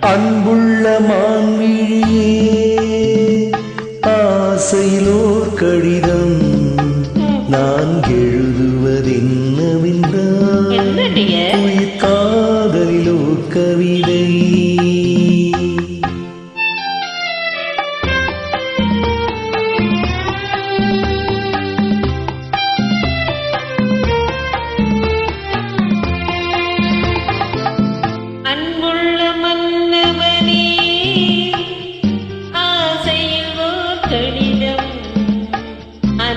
அன்புள்ள மான்விழியே ஆசையிலோர் கடிதம். நான் எழுதுவதென்னவென்றால்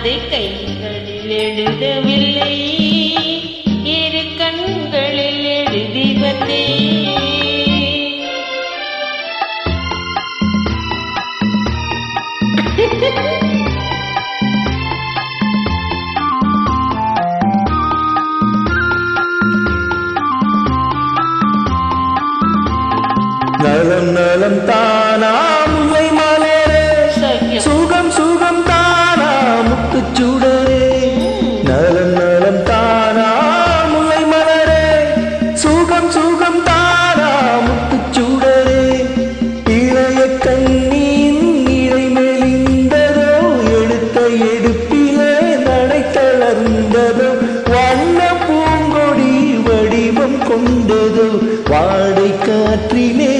அது கைகளில் எழுதவில்லை. இரு கண்களில் எழுதி வந்தேன் நலம் நலம் தானாமுய கொண்டது வாடை காற்றிலே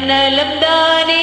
ജന്നലം ദാനേ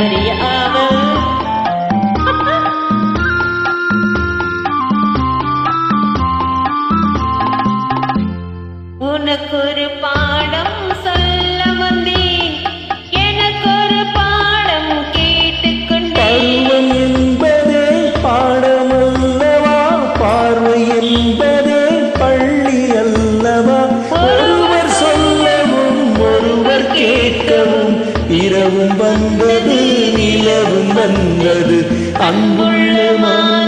மரியாவல் உனக்கு ஒரு பாடம் சொல்ல வந்தேன். எனக்கு ஒரு பாடம் கேட்டுக்கொண்டேன். என்பதே பாடமல்லவா? பார்வை என்பதே பள்ளி அல்லவா? கேட்கவும். இரவும் வந்தது நிலவும் வந்தது. அன்புள்ள மா